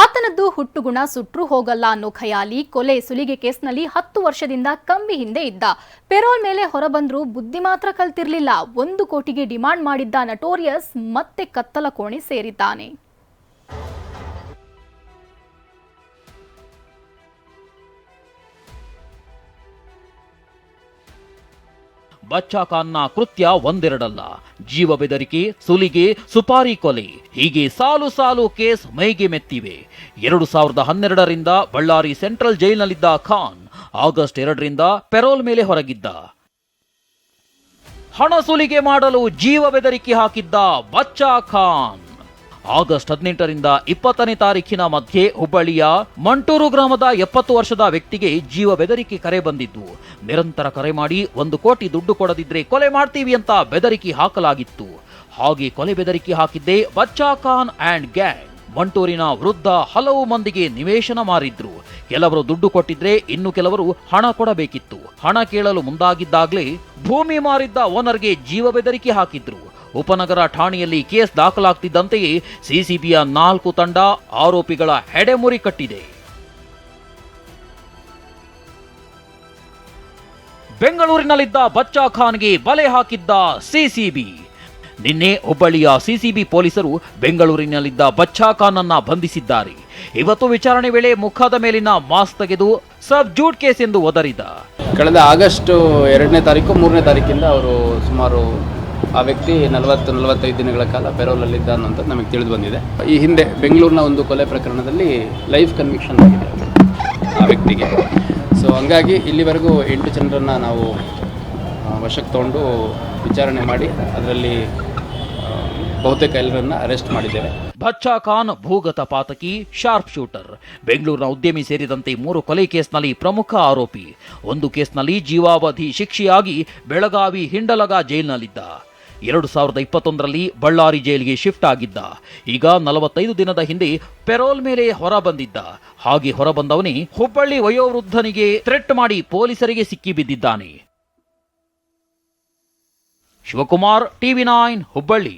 ಆತನದ್ದು ಹುಟ್ಟುಗುಣ ಸುಟ್ರು ಹೋಗಲ್ಲ ಅನ್ನೋ ಖಯಾಲಿ, ಕೊಲೆ ಸುಲಿಗೆ ಕೇಸ್ನಲ್ಲಿ ಹತ್ತು ವರ್ಷದಿಂದ ಕಂಬಿ ಹಿಂದೆ ಇದ್ದ. ಪೆರೋಲ್ ಮೇಲೆ ಹೊರಬಂದ್ರೂ ಬುದ್ಧಿ ಮಾತ್ರ ಕಲ್ತಿರ್ಲಿಲ್ಲ. ಒಂದು ಕೋಟಿಗೆ ಡಿಮಾಂಡ್ ಮಾಡಿದ್ದ ನಟೋರಿಯಸ್ ಮತ್ತೆ ಕತ್ತಲ ಕೋಣೆ ಸೇರಿದ್ದಾನೆ. ಬಚ್ಚಾ ಖಾನ್ನ ಕೃತ್ಯ ಒಂದೆರಡಲ್ಲ. ಜೀವ ಬೆದರಿಕೆ, ಸುಲಿಗೆ, ಸುಪಾರಿ ಕೊಲೆ, ಹೀಗೆ ಸಾಲು ಸಾಲು ಕೇಸ್ ಮೈಗೆ ಮೆತ್ತಿವೆ. ಎರಡು ಸಾವಿರದ ಹನ್ನೆರಡರಿಂದ ಬಳ್ಳಾರಿ ಸೆಂಟ್ರಲ್ ಜೈಲಿನಲ್ಲಿದ್ದ ಖಾನ್ ಆಗಸ್ಟ್ ಎರಡರಿಂದ ಪೆರೋಲ್ ಮೇಲೆ ಹೊರಗಿದ್ದ. ಹಣ ಸುಲಿಗೆ ಮಾಡಲು ಜೀವ ಬೆದರಿಕೆ ಹಾಕಿದ್ದ ಬಚ್ಚಾ ಖಾನ್. ಆಗಸ್ಟ್ ಹದಿನೆಂಟರಿಂದ ಇಪ್ಪತ್ತನೇ ತಾರೀಖಿನ ಮಧ್ಯೆ ಹುಬ್ಬಳ್ಳಿಯ ಮಂಟೂರು ಗ್ರಾಮದ ಎಪ್ಪತ್ತು ವರ್ಷದ ವ್ಯಕ್ತಿಗೆ ಜೀವ ಬೆದರಿಕೆ ಕರೆ ಬಂದಿದ್ದು, ನಿರಂತರ ಕರೆ ಮಾಡಿ ಒಂದು ಕೋಟಿ ದುಡ್ಡು ಕೊಡದಿದ್ರೆ ಕೊಲೆ ಮಾಡ್ತೀವಿ ಅಂತ ಬೆದರಿಕೆ ಹಾಕಲಾಗಿತ್ತು. ಹಾಗೆ ಕೊಲೆ ಬೆದರಿಕೆ ಹಾಕಿದ್ದೆ ಬಚ್ಚಾ ಖಾನ್ ಆ್ಯಂಡ್ ಗ್ಯಾಂಗ್ ಮಂಟೂರಿನ ವೃದ್ಧ ಹಲವು ಮಂದಿಗೆ ನಿವೇಶನ ಮಾರಿದ್ರು. ಕೆಲವರು ದುಡ್ಡು ಕೊಟ್ಟಿದ್ರೆ ಇನ್ನು ಕೆಲವರು ಹಣ ಕೊಡಬೇಕಿತ್ತು. ಹಣ ಕೇಳಲು ಮುಂದಾಗಿದ್ದಾಗಲೇ ಭೂಮಿ ಮಾರಿದ್ದ ಓನರ್ಗೆ ಜೀವ ಬೆದರಿಕೆ ಹಾಕಿದ್ರು. ಉಪನಗರ ಠಾಣೆಯಲ್ಲಿ ಕೇಸ್ ದಾಖಲಾಗ್ತಿದ್ದಂತೆಯೇ ಸಿಸಿಬಿಯ ನಾಲ್ಕು ತಂಡ ಆರೋಪಿಗಳ ಹೆಡೆಮುರಿ ಕಟ್ಟಿದೆ. ಬೆಂಗಳೂರಿನಲ್ಲಿದ್ದ ಬಚ್ಚಾ ಖಾನ್ಗೆ ಬಲೆ ಹಾಕಿದ್ದ ಸಿಸಿಬಿ. ನಿನ್ನೆ ಹುಬ್ಬಳ್ಳಿಯ ಸಿಸಿಬಿ ಪೊಲೀಸರು ಬೆಂಗಳೂರಿನಲ್ಲಿದ್ದ ಬಚ್ಚಾ ಖಾನ್ ಅನ್ನ ಬಂಧಿಸಿದ್ದಾರೆ. ಇವತ್ತು ವಿಚಾರಣೆ ವೇಳೆ ಮುಖದ ಮೇಲಿನ ಮಾಸ್ಕ್ ತೆಗೆದು ಸಬ್ ಜೂಟ್ ಕೇಸ್ ಎಂದು ಒದರಿದ. ಕಳೆದ ಆಗಸ್ಟ್ ಎರಡನೇ ತಾರೀಕು ಮೂರನೇ ತಾರೀಕಿಂದ ಅವರು ಸುಮಾರು ಆ ವ್ಯಕ್ತಿ ನಲವತ್ತು, ನಲವತ್ತೈದು ದಿನಗಳ ಕಾಲ ಪೆರೋಲಲ್ಲಿದ್ದ ಅಂತ ನಮಗೆ ತಿಳಿದು ಬಂದಿದೆ. ಈ ಹಿಂದೆ ಬೆಂಗಳೂರಿನ ಒಂದು ಕೊಲೆ ಪ್ರಕರಣದಲ್ಲಿ ಲೈಫ್ ಕನ್ವಿಕ್ಷನ್ ಆಗಿದೆ ಆ ವ್ಯಕ್ತಿಗೆ. ಸೊ ಹಂಗಾಗಿ ಇಲ್ಲಿವರೆಗೂ ಎಂಟು ಜನರನ್ನು ನಾವು ವಶಕ್ಕೆ ತಗೊಂಡು ವಿಚಾರಣೆ ಮಾಡಿ, ಅದರಲ್ಲಿ ಬಹುತೇಕ ಎಲ್ಲರನ್ನ ಅರೆಸ್ಟ್ ಮಾಡಿದ್ದೇವೆ ಬಚ್ಚಾ ಖಾನ್ ಭೂಗತ ಪಾತಕಿ, ಶಾರ್ಪ್ ಶೂಟರ್. ಬೆಂಗಳೂರಿನ ಉದ್ಯಮಿ ಸೇರಿದಂತೆ ಮೂರು ಕೊಲೆ ಕೇಸ್ನಲ್ಲಿ ಪ್ರಮುಖ ಆರೋಪಿ. ಒಂದು ಕೇಸ್ನಲ್ಲಿ ಜೀವಾವಧಿ ಶಿಕ್ಷೆಯಾಗಿ ಬೆಳಗಾವಿ ಹಿಂಡಲಗ ಜೈಲಿನಲ್ಲಿದ್ದ. ಎರಡು ಸಾವಿರದ ಇಪ್ಪತ್ತೊಂದರಲ್ಲಿ ಬಳ್ಳಾರಿ ಜೈಲಿಗೆ ಶಿಫ್ಟ್ ಆಗಿದ್ದ. ಈಗ ನಲವತ್ತೈದು ದಿನದ ಹಿಂದೆ ಪೆರೋಲ್ ಮೇಲೆ ಹೊರ ಬಂದಿದ್ದ ಹಾಗೆ ಹೊರಬಂದವನೇ ಹುಬ್ಬಳ್ಳಿ ವಯೋವೃದ್ಧನಿಗೆ ಥ್ರೆಟ್ ಮಾಡಿ ಪೊಲೀಸರಿಗೆ ಸಿಕ್ಕಿಬಿದ್ದಿದ್ದಾನೆ ಶಿವಕುಮಾರ್, ಟಿವಿ ನೈನ್, ಹುಬ್ಬಳ್ಳಿ.